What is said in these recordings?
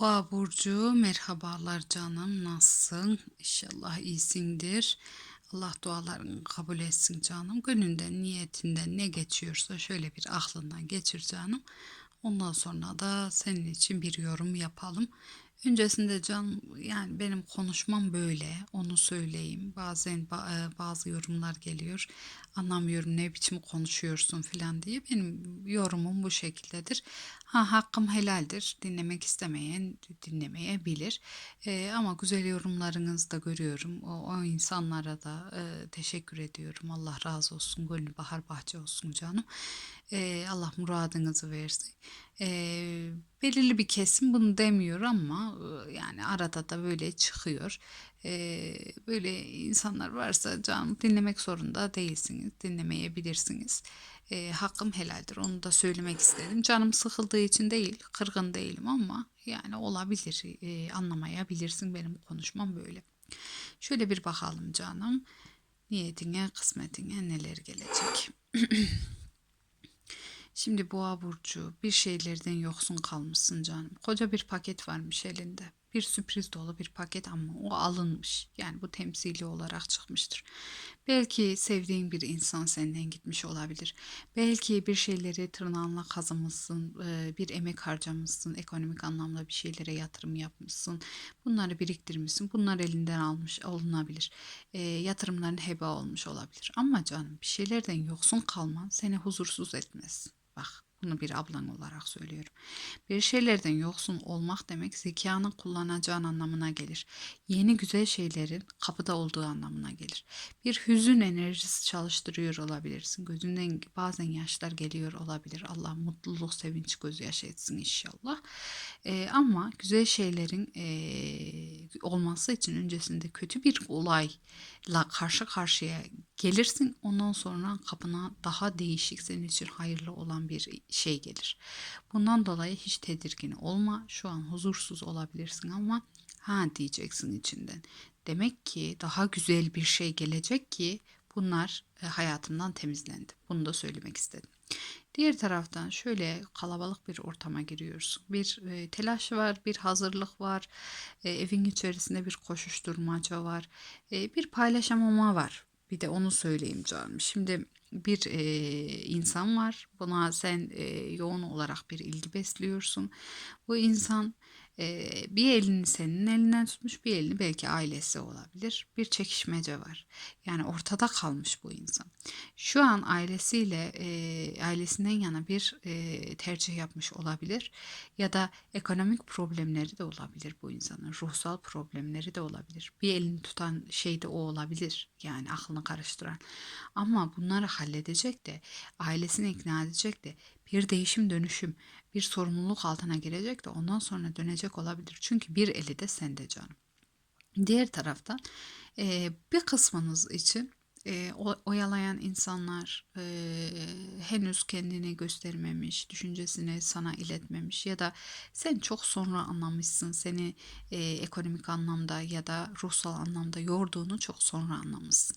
Boğa burcu merhabalar canım nasılsın? İnşallah iyisindir. Allah dualarını kabul etsin canım. Gönlünden, niyetinden ne geçiyorsa şöyle bir aklından geçir canım. Ondan sonra da senin için bir yorum yapalım. Öncesinde can yani benim konuşmam böyle onu söyleyeyim. Bazen ba- e, bazı yorumlar geliyor. Anlamıyorum ne biçim konuşuyorsun filan diye. Benim yorumum bu şekildedir. Ha hakkım helaldir. Dinlemek istemeyen dinlemeyebilir. E, ama güzel yorumlarınızı da görüyorum. O, o insanlara da e, teşekkür ediyorum. Allah razı olsun. Gönlü bahar bahçe olsun canım. E, Allah muradınızı versin. E, belirli bir kesim bunu demiyor ama yani arada da böyle çıkıyor. E, böyle insanlar varsa canım dinlemek zorunda değilsiniz. Dinlemeyebilirsiniz. E, hakkım helaldir. Onu da söylemek istedim. Canım sıkıldığı için değil, kırgın değilim ama yani olabilir. E, anlamayabilirsin benim konuşmam böyle. Şöyle bir bakalım canım. Niyetine, kısmetine neler gelecek. Şimdi boğa burcu bir şeylerden yoksun kalmışsın canım. Koca bir paket varmış elinde. Bir sürpriz dolu bir paket ama o alınmış. Yani bu temsili olarak çıkmıştır. Belki sevdiğin bir insan senden gitmiş olabilir. Belki bir şeyleri tırnağınla kazımışsın, e, bir emek harcamışsın, ekonomik anlamda bir şeylere yatırım yapmışsın. Bunları biriktirmişsin. Bunlar elinden almış olunabilir. E, yatırımların heba olmuş olabilir. Ama canım bir şeylerden yoksun kalman seni huzursuz etmez. Bak bunu bir ablan olarak söylüyorum. Bir şeylerden yoksun olmak demek zekanı kullanacağın anlamına gelir. Yeni güzel şeylerin kapıda olduğu anlamına gelir. Bir hüzün enerjisi çalıştırıyor olabilirsin. Gözünden bazen yaşlar geliyor olabilir. Allah mutluluk, sevinç gözyaşı etsin inşallah. Ee, ama güzel şeylerin ee, olması için öncesinde kötü bir olayla karşı karşıya gelirsin. Ondan sonra kapına daha değişik senin için hayırlı olan bir şey gelir. Bundan dolayı hiç tedirgin olma. Şu an huzursuz olabilirsin ama ha diyeceksin içinden. Demek ki daha güzel bir şey gelecek ki bunlar e, hayatımdan temizlendi. Bunu da söylemek istedim. Diğer taraftan şöyle kalabalık bir ortama giriyorsun. Bir e, telaş var, bir hazırlık var, e, evin içerisinde bir koşuşturmaca var, e, bir paylaşamama var. Bir de onu söyleyeyim canım. Şimdi bir e, insan var. Buna sen e, yoğun olarak bir ilgi besliyorsun. Bu insan e, bir elini senin elinden tutmuş, bir elini belki ailesi olabilir. Bir çekişmece var. Yani ortada kalmış bu insan. Şu an ailesiyle e, ailesinden yana bir e, tercih yapmış olabilir ya da ekonomik problemleri de olabilir bu insanın. Ruhsal problemleri de olabilir. Bir elini tutan şey de o olabilir. Yani aklını karıştıran. Ama bunları halledecek de ailesini ikna edecek de bir değişim dönüşüm bir sorumluluk altına girecek de ondan sonra dönecek olabilir. Çünkü bir eli de sende canım. Diğer taraftan e, bir kısmınız için e, oyalayan insanlar e, henüz kendini göstermemiş, düşüncesini sana iletmemiş ya da sen çok sonra anlamışsın seni e, ekonomik anlamda ya da ruhsal anlamda yorduğunu çok sonra anlamışsın.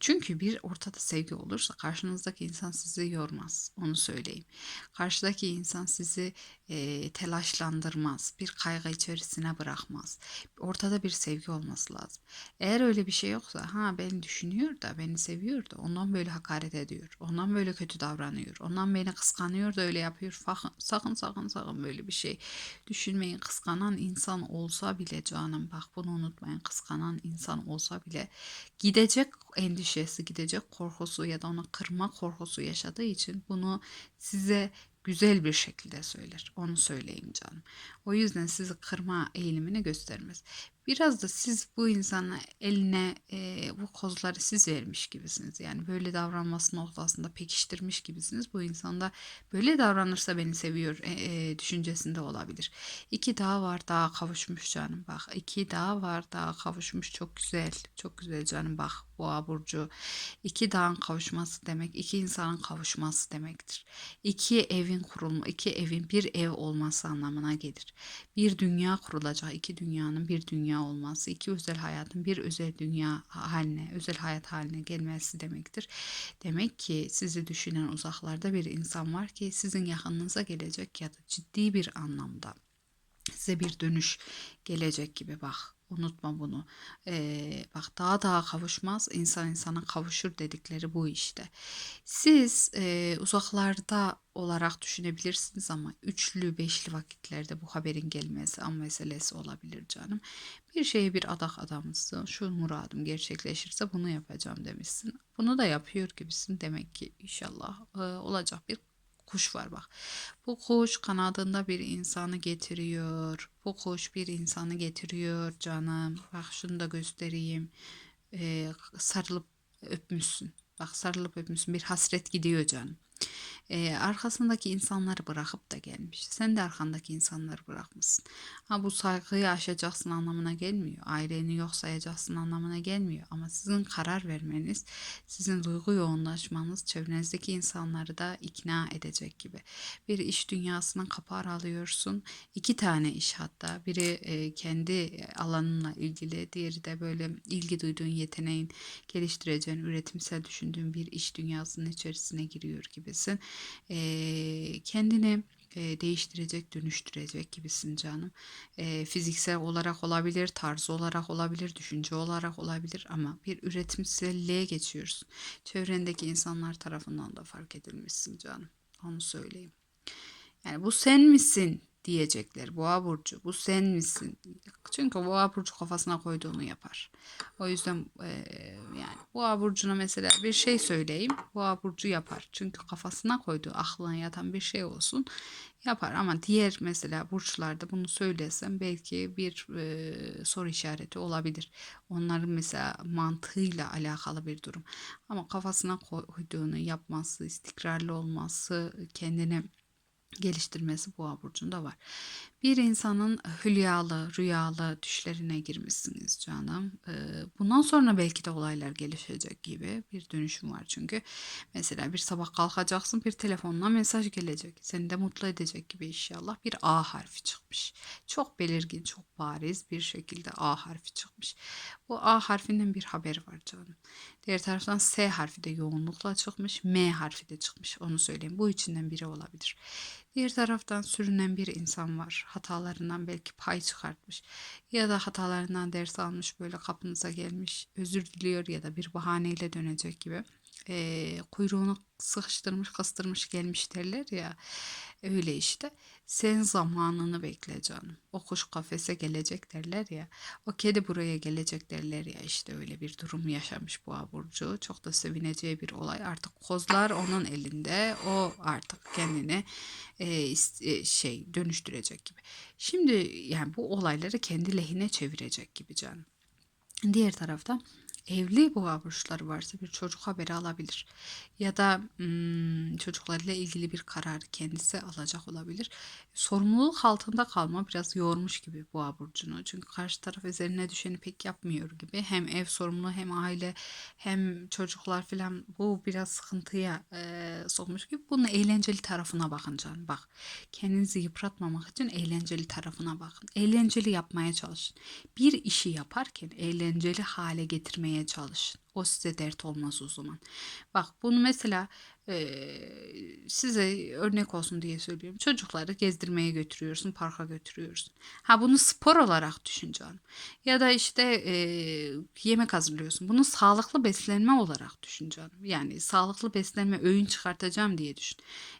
Çünkü bir ortada sevgi olursa karşınızdaki insan sizi yormaz. Onu söyleyeyim. Karşıdaki insan sizi e, telaşlandırmaz. Bir kaygı içerisine bırakmaz. Ortada bir sevgi olması lazım. Eğer öyle bir şey yoksa ha beni düşünüyor da beni seviyor da ondan böyle hakaret ediyor. Ondan böyle kötü davranıyor. Ondan beni kıskanıyor da öyle yapıyor. Sakın sakın sakın, sakın böyle bir şey düşünmeyin. Kıskanan insan olsa bile canım bak bunu unutmayın. Kıskanan insan olsa bile gidecek endişesi, gidecek korkusu ya da onu kırma korkusu yaşadığı için bunu size güzel bir şekilde söyler. Onu söyleyeyim canım. O yüzden sizi kırma eğilimini göstermez. Biraz da siz bu insana eline e, bu kozları siz vermiş gibisiniz. Yani böyle davranması noktasında pekiştirmiş gibisiniz. Bu insanda böyle davranırsa beni seviyor e, e, düşüncesinde olabilir. İki daha var daha kavuşmuş canım bak. İki daha var daha kavuşmuş çok güzel. Çok güzel canım bak boğa burcu. İki dağın kavuşması demek iki insanın kavuşması demektir. İki evin kurulma, iki evin bir ev olması anlamına gelir. Bir dünya kurulacak, iki dünyanın bir dünya olması, iki özel hayatın bir özel dünya haline, özel hayat haline gelmesi demektir. Demek ki sizi düşünen uzaklarda bir insan var ki sizin yakınınıza gelecek ya da ciddi bir anlamda size bir dönüş gelecek gibi bak. Unutma bunu. Ee, bak daha daha kavuşmaz, insan insana kavuşur dedikleri bu işte. Siz e, uzaklarda olarak düşünebilirsiniz ama üçlü, beşli vakitlerde bu haberin gelmesi an meselesi olabilir canım. Bir şeye bir adak adamısın. Şu muradım gerçekleşirse bunu yapacağım demişsin. Bunu da yapıyor gibisin. Demek ki inşallah e, olacak bir kuş var bak. Bu kuş kanadında bir insanı getiriyor. Bu kuş bir insanı getiriyor canım. Bak şunu da göstereyim. Ee, sarılıp öpmüşsün. Bak sarılıp öpmüşsün. Bir hasret gidiyor canım. Ee, arkasındaki insanları bırakıp da gelmiş. Sen de arkandaki insanları bırakmışsın. Ha bu saygıyı aşacaksın anlamına gelmiyor. Aileni yok sayacaksın anlamına gelmiyor. Ama sizin karar vermeniz, sizin duygu yoğunlaşmanız çevrenizdeki insanları da ikna edecek gibi. Bir iş dünyasına kapı aralıyorsun. İki tane iş hatta. Biri e, kendi alanınla ilgili, diğeri de böyle ilgi duyduğun yeteneğin geliştireceğin, üretimsel düşündüğün bir iş dünyasının içerisine giriyor gibisin. Ee, kendini e, değiştirecek, dönüştürecek gibisin canım. E, fiziksel olarak olabilir, tarz olarak olabilir, düşünce olarak olabilir ama bir üretimselliğe geçiyorsun. Çevrendeki insanlar tarafından da fark edilmişsin canım. Onu söyleyeyim. Yani bu sen misin diyecekler. Boğa burcu bu sen misin? Çünkü boğa burcu kafasına koyduğunu yapar. O yüzden e, yani boğa burcuna mesela bir şey söyleyeyim. Boğa burcu yapar. Çünkü kafasına koyduğu aklına yatan bir şey olsun yapar ama diğer mesela burçlarda bunu söylesem belki bir e, soru işareti olabilir. Onların mesela mantığıyla alakalı bir durum. Ama kafasına koyduğunu yapması, istikrarlı olması, kendini geliştirmesi boğa burcunda var. Bir insanın hülyalı, rüyalı düşlerine girmişsiniz canım. Ee, bundan sonra belki de olaylar gelişecek gibi bir dönüşüm var çünkü. Mesela bir sabah kalkacaksın bir telefonla mesaj gelecek. Seni de mutlu edecek gibi inşallah bir A harfi çıkmış. Çok belirgin, çok bariz bir şekilde A harfi çıkmış. Bu A harfinden bir haber var canım. Diğer taraftan S harfi de yoğunlukla çıkmış. M harfi de çıkmış. Onu söyleyeyim. Bu içinden biri olabilir. Diğer taraftan sürünen bir insan var. Hatalarından belki pay çıkartmış. Ya da hatalarından ders almış böyle kapınıza gelmiş. Özür diliyor ya da bir bahaneyle dönecek gibi. E, kuyruğunu sıkıştırmış kastırmış gelmiş derler ya. Öyle işte. Sen zamanını bekle canım. O kuş kafese gelecek derler ya. O kedi buraya gelecek derler ya. işte öyle bir durum yaşamış bu burcu. Çok da sevineceği bir olay. Artık kozlar onun elinde. O artık kendini e, şey dönüştürecek gibi. Şimdi yani bu olayları kendi lehine çevirecek gibi canım. Diğer tarafta evli boğa burçları varsa bir çocuk haberi alabilir. Ya da hmm, çocuklarıyla ilgili bir karar kendisi alacak olabilir. Sorumluluk altında kalma biraz yormuş gibi boğa burcunu. Çünkü karşı taraf üzerine düşeni pek yapmıyor gibi. Hem ev sorumlu hem aile hem çocuklar filan bu biraz sıkıntıya e, sokmuş gibi. Bunun eğlenceli tarafına bakın canım. Bak kendinizi yıpratmamak için eğlenceli tarafına bakın. Eğlenceli yapmaya çalışın. Bir işi yaparken eğlenceli hale getirmeye çalışın. O size dert olmaz o zaman. Bak bunu mesela e, size örnek olsun diye söylüyorum. Çocukları gezdirmeye götürüyorsun, parka götürüyorsun. Ha bunu spor olarak düşün canım. Ya da işte e, yemek hazırlıyorsun. Bunu sağlıklı beslenme olarak düşün canım. Yani sağlıklı beslenme öğün çıkartacağım diye düşün.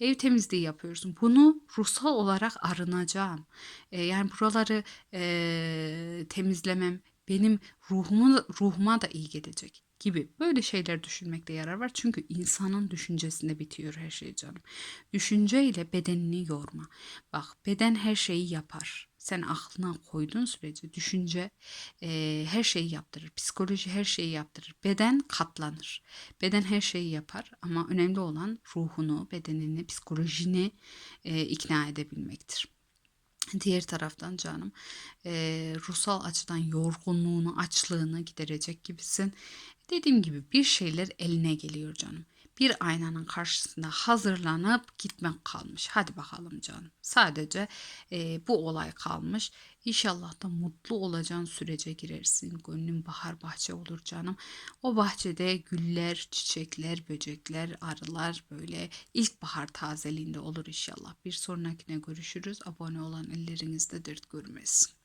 Ev temizliği yapıyorsun. Bunu ruhsal olarak arınacağım. E, yani buraları e, temizlemem benim ruhumu, ruhuma da iyi gelecek gibi böyle şeyler düşünmekte yarar var. Çünkü insanın düşüncesinde bitiyor her şey canım. Düşünceyle bedenini yorma. Bak beden her şeyi yapar. Sen aklına koyduğun sürece düşünce e, her şeyi yaptırır. Psikoloji her şeyi yaptırır. Beden katlanır. Beden her şeyi yapar ama önemli olan ruhunu, bedenini, psikolojini e, ikna edebilmektir. Diğer taraftan canım e, ruhsal açıdan yorgunluğunu, açlığını giderecek gibisin. Dediğim gibi bir şeyler eline geliyor canım. Bir aynanın karşısında hazırlanıp gitmek kalmış. Hadi bakalım canım. Sadece e, bu olay kalmış. İnşallah da mutlu olacağın sürece girersin. Gönlün bahar bahçe olur canım. O bahçede güller, çiçekler, böcekler, arılar böyle ilkbahar tazeliğinde olur inşallah. Bir sonrakine görüşürüz. Abone olan ellerinizde dert görmesin.